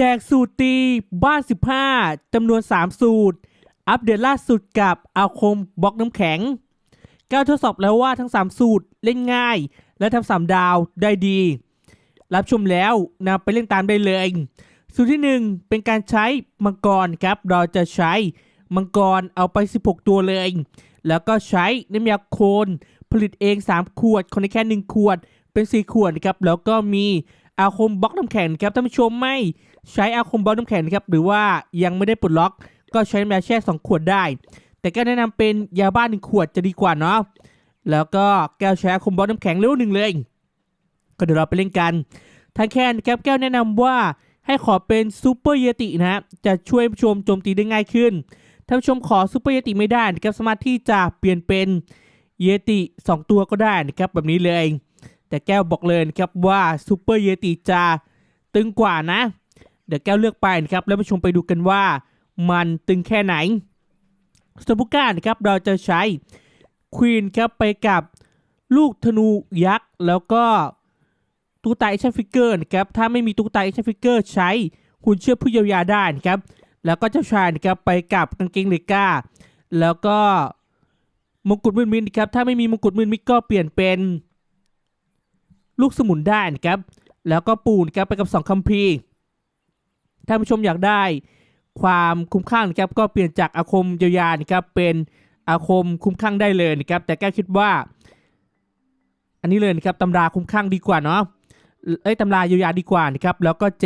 แจกสูตรตีบ้าน 15จำนวน 3 สูตร อัปเดตล่าสุดกับอาคมบล็อกน้ำแข็งก้าวทดสอบแล้วว่าทั้ง 3 สูตรเล่นง่าย และทำ3ดาวได้ดี รับชมแล้วนำไปเล่นตามได้เลย สูตรที่ 1 เป็นการใช้มังกรครับ เราจะใช้มังกรเอาไป 16 ตัวเลย แล้วก็ใช้น้ำยาโคนผลิตเอง 3 ขวด คนได้แค่ 1 ขวดเป็น 4 ขวดครับแล้วก็มี อาคมบล็อกน้ำแข็งครับท่านผู้ชมไม่ใช้อาคมบล็อกน้ำแข็งนะครับหรือว่ายังไม่ได้ปลดล็อก ก็ใช้น้ำยาแช่2ขวดได้ แต่ก็แนะนำเป็นยาบ้านหนึ่งขวดจะดีกว่าเนาะแล้วก็แก้วใช้อาคมบล็อกน้ำแข็งเร็วหนึ่งเลย ก็เดี๋ยวเราไปเล่นกันทางแคนครับแก้วแนะนำว่าให้ขอเป็นซูเปอร์เยตินะฮะจะช่วยผู้ชมโจมตีได้ง่ายขึ้นท่านผู้ชมขอซูเปอร์เยติไม่ได้นะครับสามารถที่จะเปลี่ยนเป็นเยติ 2 ตัวก็ได้นะครับแบบนี้เลย แต่แก้วบอกเลยนะครับว่าซูเปอร์เยติจะตึงกว่านะ เดี๋ยวแก้วเลือกไปนะครับแล้วผู้ชมไปดูกันว่ามันตึงแค่ไหนสปุก้านะครับเราจะใช้ควีนครับไปกับลูกธนูยักษ์ แล้วก็ตุ๊กตาแอชั่นฟิกเกอร์นะครับถ้าไม่มีตุ๊กตาแอชั่นฟิกเกอร์ใช้หุ่นเชื่อผู้เยียวยาได้นะครับแล้วก็เจ้าชายนะครับไปกับกางเกงเลก้า แล้วก็มงกุฎมืดมินะครับถ้าไม่มีมงกุฎมืดมิดก็เปลี่ยนเป็น ลูกสมุนได้นะครับ แล้วก็ปูนะครับไปกับสองคัมภีร์ถ้าผู้ชมอยากได้ความคุ้มข้างนะครับก็เปลี่ยนจากอาคมเยียวยานะครับเป็นอาคมคุ้มข้างได้เลยนะครับ แต่แก้คิดว่า อันนี้เลยนะครับตำราคุ้มข้างดีกว่าเนาะเอ้ยตำราเยียวยาดีกว่านะครับแล้วก็เจ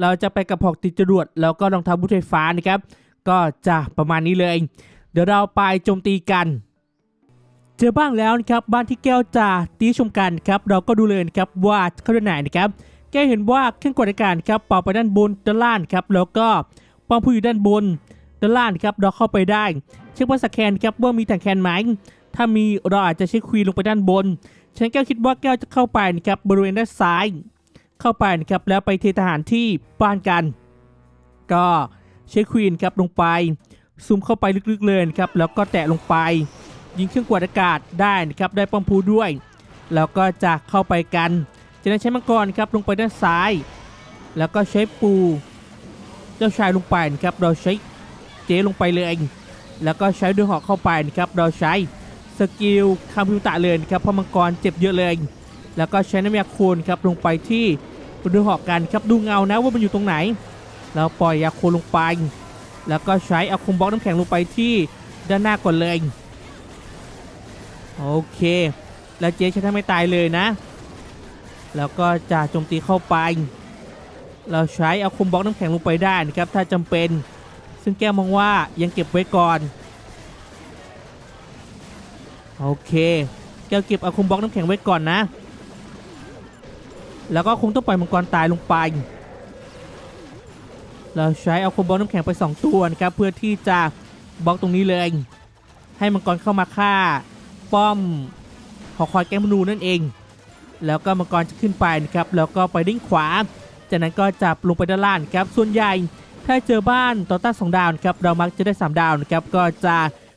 เราจะไปกับหอกติดจรวดแล้วก็รองเท้าบูทไฟฟ้านะครับ ก็จะประมาณนี้เลย เดี๋ยวเราไปโจมตีกัน เจอบ้างแล้วนะครับบ้านที่แก้วจะตีชมกันครับเราก็ดูเลยนะครับว่าเข้าด้านไหนนะครับแก้เห็นว่าเครื่องกดอากาศครับเป่าไปด้านบนด้านล่างครับแล้วก็ป้อมผู้อยู่ด้านบนด้านล่างครับเราเข้าไปได้ เช็คว่าสแกนครับว่ามีถังแคนไหมถ้ามีเราอาจจะใช้ควีนลงไปด้านบนฉันแก้วคิดว่าแก้วจะเข้าไปนะครับบริเวณด้านซ้าย เข้าไปนะครับแล้วไปเททหารที่บ้านกัน ก็ใช้ควีนครับลงไปซูมเข้าไปลึกๆเลยนะครับแล้วก็แตะลงไป ยิงเครื่องกวาดอากาศได้นะครับได้ป้อมพูด้วย แล้วก็จะเข้าไปกันจากนั้นใช้มังกรครับลงไปด้านซ้าย แล้วก็ใช้ปูเจ้าชายลงไปนะครับเราใช้เจลงไปเลย แล้วก็ใช้ด้วยหอกเข้าไปนะครับเราใช้สกิลคามิวตะเลยครับเพราะมังกรเจ็บเยอะเลย แล้วก็ใช้น้ำยาคลนครับลงไปที่เรือหอกกันครับดูเงานะว่ามันอยู่ตรงไหนแล้วปล่อยยาคลนลงไป แล้วก็ใช้อาคมบล็อกน้ำแข็งลงไปที่ด้านหน้าก่อนเลย โอเค แล้วเจ๊ใช้ทำไม่ตายเลยนะ แล้วก็จะโจมตีเข้าไป เราใช้เอาคมบล็อกน้ำแข็งลงไปได้นะครับ ถ้าจำเป็น ซึ่งแก้วมองว่ายังเก็บไว้ก่อน โอเค แก้วเก็บเอาคมบล็อกน้ำแข็งไว้ก่อนนะ แล้วก็คงต้องปล่อยมังกรตายลงไป เราใช้เอาคมบล็อกน้ำแข็งไป 2 ตัวนะครับ เพื่อที่จะบล็อกตรงนี้เลย ให้มังกรเข้ามาฆ่า ป้อมหอคอยแก้มนูนั่นเอง แล้วก็มังกรจะขึ้นไปนะครับ แล้วก็ไปดิ้งขวา จากนั้นก็จับลงไปด้านล่างครับ ส่วนใหญ่ถ้าเจอบ้านต่อต้านสองดาวครับ เรามักจะได้ 3 ดาวนะครับ ก็จะ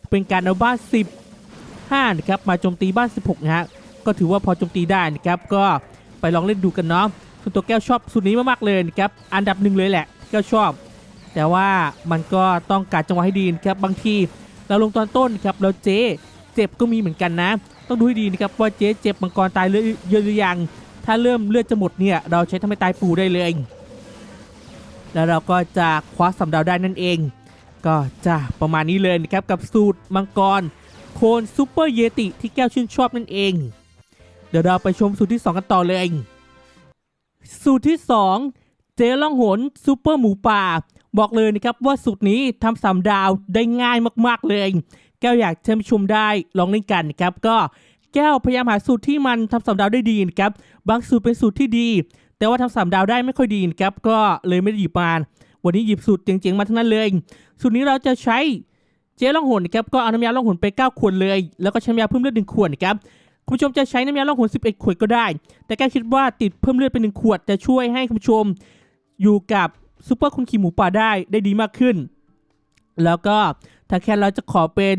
เป็นการเอาบ้าน 15นะครับ มาโจมตีบ้าน 16นะฮะ ก็ถือว่าพอโจมตีได้นะครับ ก็ไปลองเล่นดูกันเนาะ ส่วนตัวแก้วชอบสูตรนี้มากๆเลยนะครับ อันดับหนึ่งเลยแหละแก้วชอบ แต่ว่ามันก็ต้องการจังหวะให้ดีนะครับ บางทีเราลงตอนต้นครับแล้วเจ๊ เจ็บก็มีเหมือนกันนะ ต้องดูให้ดีนะครับว่าเจ๊เจ็บมังกรตายเยอะหรือยัง ถ้าเริ่มเลือดจะหมดเนี่ยเราใช้ทำให้ตายปูได้เลย แล้วเราก็จะคว้าสำดาวได้นั่นเอง ก็จะประมาณนี้เลยนะครับกับสูตรมังกร โคนซูเปอร์เยติที่แก้วชื่นชอบนั่นเอง เดี๋ยวเราไปชมสูตรที่ 2 กันต่อเลย สูตรที่ 2 เจล่องหนซูเปอร์หมูป่าบอกเลยนะครับว่าสูตรนี้ทำสามดาวได้ง่ายมากๆเลย แก้วอยากเชิญชมได้ลองเล่นกันนะครับก็แก้วพยายามหาสูตรที่มันทำสามดาวได้ดีนะครับบางสูตรเป็นสูตรที่ดี แต่ว่าทำสามดาวได้ไม่ค่อยดีนะครับก็เลยไม่ได้หยิบมาวันนี้หยิบสูตรเจ๋งๆมาทั้งนั้นเลย สูตรนี้เราจะใช้เจล่องหนนะครับก็เอาน้ำยาล่องหนไป 9 ขวดเลย แล้วก็ใช้น้ำยาเพิ่มเลือดหนึ่งขวดนะครับคุณผู้ชมจะใช้น้ำยาล่องหน11 ขวดก็ได้ แต่แก้คิดว่าติดเพิ่มเลือดเป็นหนึ่งขวดจะช่วยให้คุณผู้ชมอยู่กับซูเปอร์คุณขี่หมูป่าได้ได้ดีมากขึ้น แล้วก็ ถ้าแค่เราจะขอเป็น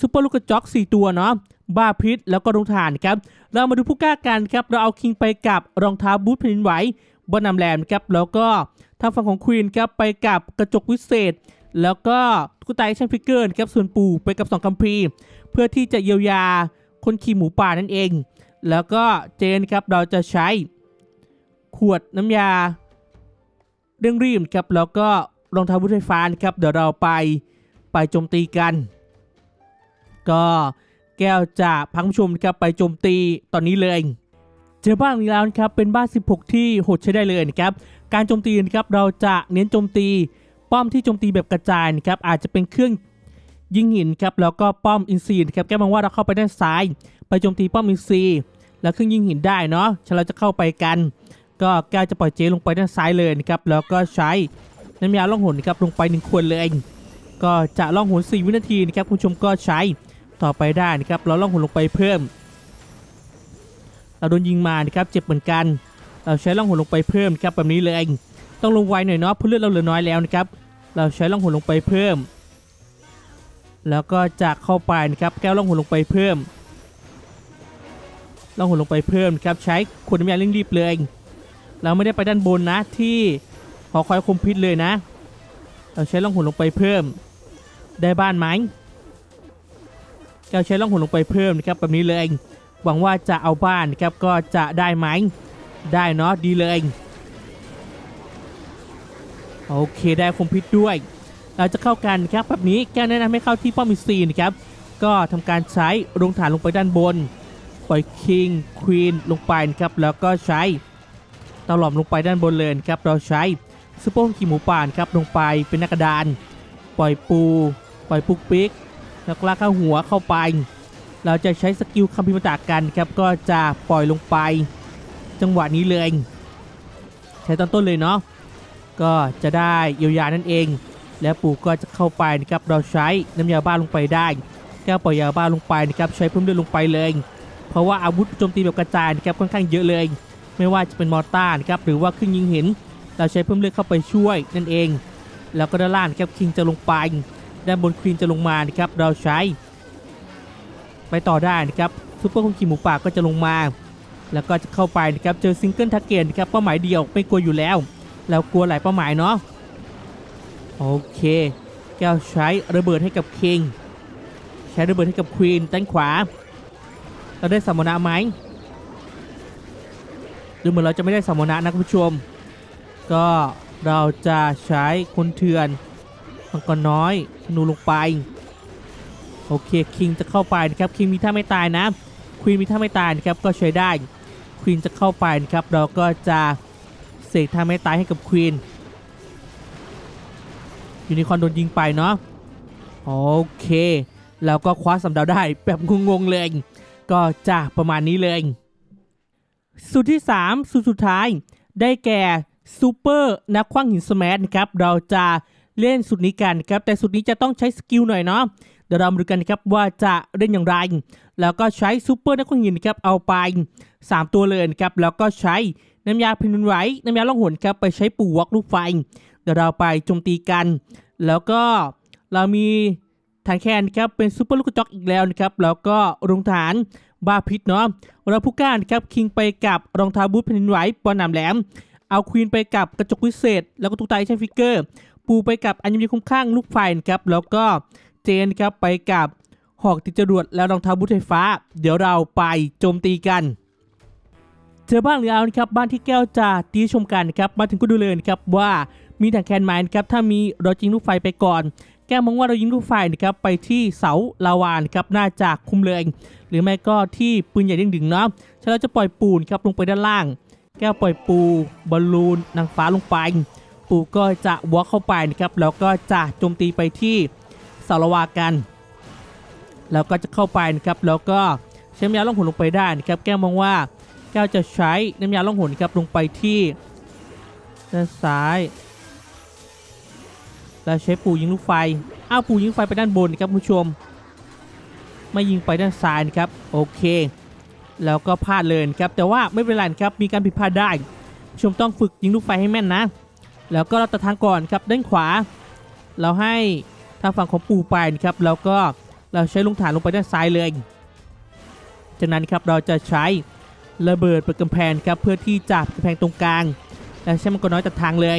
ซูเปอร์ลูกกระจอก 4 ตัวเนาะบ้าพิษแล้วก็รองฐานครับ เรามาดูผู้กล้ากันครับ เราเอาคิงไปกับรองเท้าบูทแผ่นดินไหวบนนำแรมครับ แล้วก็ทางฝั่งของควีนครับไปกับกระจกวิเศษ แล้วก็ตุ๊กตาแอคชั่นฟิกเกอร์ครับส่วนปู่ไปกับสองคัมภีร์ เพื่อที่จะเยียวยาคนขี่หมูป่านั่นเอง แล้วก็เจนครับเราจะใช้ขวดน้ำยาเร่งรีบครับแล้วก็ รองเท้าบุไฟฟ้านะครับเดี๋ยวเราไปไปโจมตีกัน ก็แก้วจะพังชมครับไปโจมตีตอนนี้เลย เจอบ้านนี้แล้วนะครับเป็นบ้าน 16 ที่โหดใช้ได้เลยนะครับการโจมตีนะครับเราจะเน้นโจมตีป้อมที่โจมตีแบบกระจายนะครับอาจจะเป็นเครื่องยิงหินครับแล้วก็ป้อมอินซีนะครับแก้มองว่าเราเข้าไปด้านซ้าย ไปโจมตีป้อมอินซีแล้วเครื่องยิงหินได้เนาะฉะนั้นเราจะเข้าไปกัน ก็แก้วจะปล่อยเจลงไปด้านซ้ายเลยนะครับแล้วก็ใช้ น้ำยาล่องหนนะครับลงไปหนึ่งขวดเลย ก็จะล่องหน4วินาทีนะครับคุณผู้ชมก็ใช้ต่อไปได้นะครับเราล่องหนลงไปเพิ่ม เราโดนยิงมานะครับเจ็บเหมือนกัน เราใช้ล่องหนลงไปเพิ่มครับแบบนี้เลยต้องลงไวหน่อยเนาะเพราะเลือดเราเหลือน้อยแล้วนะครับเราใช้ล่องหนลงไปเพิ่ม แล้วก็จะเข้าไปนะครับแก้วล่องหุ่นลงไปเพิ่มล่องหุ่นลงไปเพิ่มครับใช้ขวดน้ำยาเร่งรีบเลย เราไม่ได้ไปด้านบนนะที่ หอคอยคุมพิษเลยนะ เราใช้ล่องหุ่นลงไปเพิ่ม ได้บ้านไหมแก้วใช้ล่องหุ่นลงไปเพิ่มนะครับแบบนี้เลยหวังว่าจะเอาบ้านนะครับก็จะได้ไหมได้เนาะดีเลยโอเคได้คมพิษด้วย เราจะเข้ากันครับแบบนี้แก้วแนะนำให้เข้าที่ป้อมมิซีนะครับก็ทำการใช้ลงฐานลงไปด้านบน ปล่อยคิงควีนลงไปนะครับแล้วก็ใช้ตลอมลงไปด้านบนเลยครับเราใช้ ซูเปอร์ขี่หมูป่านครับลงไปเป็นนักกระดาน ปล่อยปู ปล่อยปุกปิกแล้วก็ลากเข้าหัวเข้าไป เราจะใช้สกิลคำพิมพ์ตากันครับก็จะปล่อยลงไป จังหวะนี้เลย ใช้ตอนต้นเลยเนาะก็จะได้เยียวยานั่นเอง แล้วปู่ก็จะเข้าไปนะครับเราใช้น้ำยาบ้าลงไปได้แก้วปล่อยยาบ้าลงไปนะครับใช้เพิ่มเลือดลงไปเลย เพราะว่าอาวุธโจมตีแบบกระจายนะครับค่อนข้างเยอะเลย ไม่ว่าจะเป็นมอร์ตาร์นะครับหรือว่าเครื่องยิงหิน เราใช้เพิ่มเลือดเข้าไปช่วยนั่นเอง แล้วก็ด้านล่างครับคิงจะลงไป ด้านบนควีนจะลงมานะครับเราใช้ ไปต่อได้นะครับซูเปอร์คงคีหมูป่าก็จะลงมา แล้วก็จะเข้าไปนะครับเจอซิงเกิลทาร์เกตนะครับเป้าหมายเดียวไม่กลัวอยู่แล้ว แล้วกลัวหลายเป้าหมายเนาะโอเค แก้วใช้ระเบิดให้กับคิงใช้ระเบิดให้กับควีนด้านขวา เราได้สมนะไหมดูเหมือนเราจะไม่ได้สมนะนะคุณผู้ชม ก็เราจะใช้คนเถื่อนมังกรน้อยธนูลงไป โอเคคิงจะเข้าไปนะครับคิงมีท่าไม่ตายนะควีนมีท่าไม่ตายนะครับก็ใช้ได้ควีนจะเข้าไปนะครับเราก็จะเสกท่าไม่ตายให้กับควีนยูนิคอนโดนยิงไปเนาะโอเค แล้วก็คว้าสำเดาได้แบบงงๆเลย ก็จะประมาณนี้เลยสุดที่ 3สุดสุดท้ายได้แก่ ซูเปอร์นักคว้างหินสมันะครับเราจะเล่นสุดนี้กันครับแต่สุดนี้จะต้องใช้สกิลหน่อยเนาะเดี๋ยวเรามาดูกันนะครับว่าจะเล่นอย่างไร แล้วก็ใช้ซูเปอร์นักคว้างหินนะครับเอาไป 3 ตัวเลยนะครับแล้วก็ใช้น้ำยาพินไหวน้ำยาล่องหนครับไปใช้ปูวอกลูกไฟ เดี๋ยวเราไปโจมตีกัน แล้วก็เรามีฐานแคนครับเป็นซูเปอร์ลูกจอกอีกแล้วนะครับแล้วก็รองฐานบาพิษเนาะเราผู้ก้ารครับคิงไปกับรองเท้าบูทแผ่นดินไหวปอนหนามแหลม เอาควีนไปกับกระจกวิเศษ แล้วก็ตุ๊กตาใช้ฟิกเกอร์ ปูไปกับอัญมณีคุ้มข้างลูกไฟนะครับ แล้วก็เจนครับไปกับหอกติดจรวดแล้วรองเท้าบูทไฟฟ้า เดี๋ยวเราไปโจมตีกัน เจอบ้านหรือเอานะครับบ้านที่แก้วจะตีชมกันครับมาถึงก็ดูเลยนะครับว่ามีถังแคนไหมนะครับถ้ามีเรายิงลูกไฟไปก่อน แก้วมองว่าเรายิงลูกไฟนะครับไปที่เสาลาวานครับน่าจะคุมเลย หรือไม่ก็ที่ปืนใหญ่ดึงๆเนาะฉะนั้นเราจะปล่อยปูนครับลงไปด้านล่าง แก้วปล่อยปูบอลลูนนางฟ้าลงไป ปูก็จะวอล์กเข้าไปนะครับ แล้วก็จะโจมตีไปที่สาลาวากัน แล้วก็จะเข้าไปนะครับ แล้วก็ใช้น้ำยาล่องหนลงไปได้นะครับ แก้วมองว่าแก้วจะใช้น้ำยาล่องหนครับลงไปที่ด้านซ้าย แล้วใช้ปูยิงลูกไฟ อ้าวปูยิงไฟไปด้านบนนะครับผู้ชม ไม่ยิงไปด้านซ้ายนะครับ โอเค แล้วก็พลาดเลยครับแต่ว่าไม่เป็นไรครับมีการผิดพลาดได้ ชมต้องฝึกยิงลูกไฟให้แม่นนะ แล้วก็เราตัดทางก่อนครับด้านขวา เราให้ทางฝั่งของปูไปนะครับแล้วก็เราใช้ลุงฐานลงไปด้านซ้ายเลยจากนั้นครับเราจะใช้ระเบิดเปิดกำแพงครับเพื่อที่จะกำแพงตรงกลาง และใช้มังกรน้อยตัดทางเลย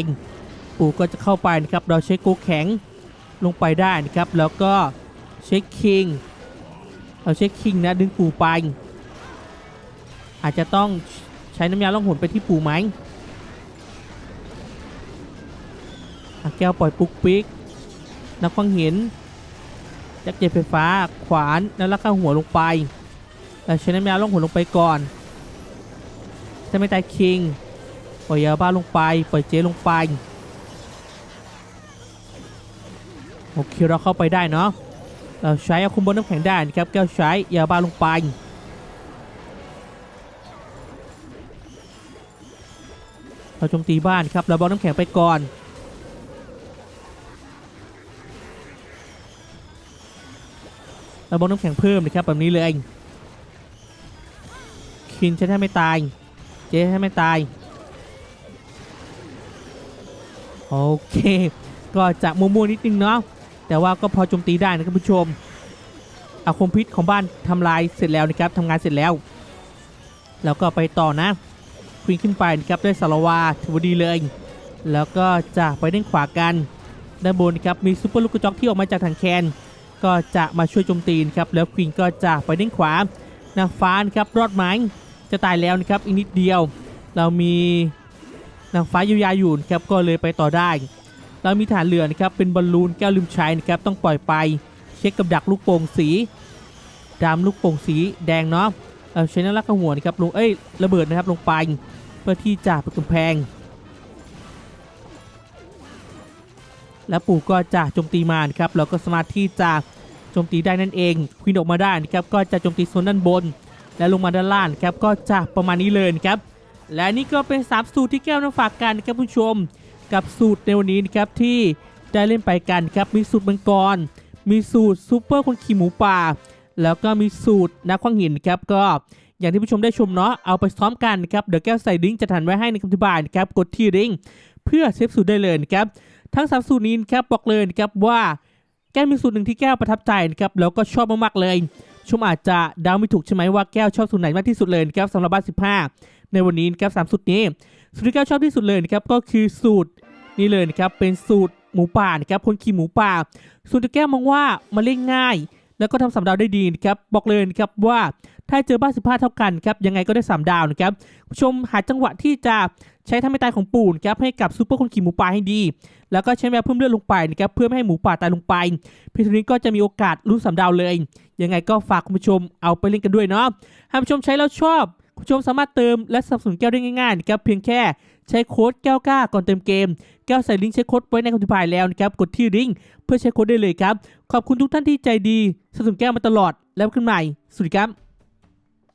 ปู่ก็จะเข้าไปนะครับเราใช้โกแข็งลงไปได้นะครับแล้วก็ใช้คิงเราใช้คิงนะดึงปู่ไป อาจจะต้องใช้น้ำยาล่องหนไปที่ปูไหมอะแก้วปล่อยปุกปิก นักฟังเห็นยักษ์เจ็บไฟฟ้า ขวานแล้วลักข้าหัวลงไปแล้วใช้น้ำยาล่องหนลงไปก่อนจะไม่ตายคิง ปล่อยยาบ้าลงไป ปล่อยเจลงไป โอเคเราเข้าไปได้เนาะ เราใช้อาคุมบนน้ำแข็งได้นะครับ แก้วใช้ยาบ้าลงไป เราโจมตีบ้านครับเราบอกน้ำแข็งไปก่อนเราบอกน้ำแข็งเพิ่มนะครับแบบนี้เลยคินใช้ให้ไม่ตาย เจ๊ให้ไม่ตายโอเค ก็จะมัวๆนิดนึงเนาะแต่ว่าก็พอโจมตีได้นะครับผู้ชมอาคมพิษของบ้านทำลายเสร็จแล้วนะครับทำงานเสร็จแล้ว แล้วก็ไปต่อนะ ควีนขึ้นไปนะครับด้วยสารวาถือว่าดีเลย แล้วก็จะไปด้านขวากัน ด้านบนครับมีซูเปอร์ลูกกระจอกที่ออกมาจากถังแคน ก็จะมาช่วยโจมตีนครับแล้วควีนก็จะไปด้านขวานางฟ้านะครับรอดไหมจะตายแล้วนะครับอีกนิดเดียว เรามีนางฟ้ายียวยาอยู่ครับก็เลยไปต่อได้ เรามีฐานเรือนะครับเป็นบอลลูนแก้วลืมใช้นะครับต้องปล่อยไปเช็คกับดักลูกโป่งสีดำลูกโป่งสีแดงเนาะเราใช้น้ำลักกระหัวนะครับลงเอ้ยระเบิดนะครับลงไป พื่อที่จะปิดกำแพง แล้วปู่ก็จะโจมตีมานครับเราก็สามารถที่จะโจมตีได้นั่นเองควีนออกมาได้นะครับก็จะโจมตีโซนด้านบน และลงมาด้านล่างครับก็จะประมาณนี้เลยครับ และนี่ก็เป็นสามสูตรที่แก้วนำฝากกันนะครับผู้ชม กับสูตรในวันนี้นะครับที่ได้เล่นไปกันครับมีสูตรมังกร มีสูตรซูเปอร์คนขี่หมูป่า แล้วก็มีสูตรนักขว้างหินครับก็ อย่างที่ผู้ชมได้ชมเนาะเอาไปซ้อมกันนะครับเดี๋ยวแก้วใส่ลิงก์จะทันไว้ให้ในคำอธิบายนะครับกดที่ลิงก์เพื่อเซฟสูตรได้เลยนะครับทั้งสามสูตรนี้นะครับบอกเลยนะครับว่าแก้วมีสูตรหนึ่งที่แก้วประทับใจนะครับแล้วก็ชอบมากๆเลยชมอาจจะเดาไม่ถูกใช่ไหมว่าแก้วชอบสูตรไหนมากที่สุดเลยนะครับสำหรับบ้าน15 ในวันนี้นะครับสามสูตรนี้สูตรที่แก้วชอบที่สุดเลยนะครับก็คือสูตรนี่เลยนะครับเป็นสูตรหมูป่านะครับคนขี่หมูป่า สูตรที่แก้วมองว่ามันเล่นง่าย แล้วก็ทำสามดาวได้ดีนะครับบอกเลยนะครับว่า ถ้าเจอบ้านสิบห้าเท่ากันครับยังไงก็ได้สามดาวนะครับผู้ชมหาจังหวะที่จะใช้ทำให้ตายของปูนครับให้กับซูเปอร์คนขี่หมูป่าให้ดี แล้วก็ใช้แมวเพิ่มเลือดลงไปนะครับเพื่อไม่ให้หมูป่าตายลงไปพีทนี้ก็จะมีโอกาสลุ้นสามดาวเลย ยังไงก็ฝากคุณผู้ชมเอาไปเล่นกันด้วยเนาะหากผู้ชมใช้แล้วชอบคุณผู้ชมสามารถเติมและสนับสนุนแก้วได้ง่ายๆนะครับเพียงแค่ใช้โค้ดแก้วกล้าก่อนเติมเกม แก้วใส่ลิงก์ใช้โค้ดไว้ในคำอธิบายแล้วนะครับกดที่ลิงก์เพื่อใช้โค้ดได้เลยครับ ขอบคุณทุกท่านที่ใจดีสนับสนุนแก้วมาตลอดแล้วขึ้นใหม่สวัสดีครับ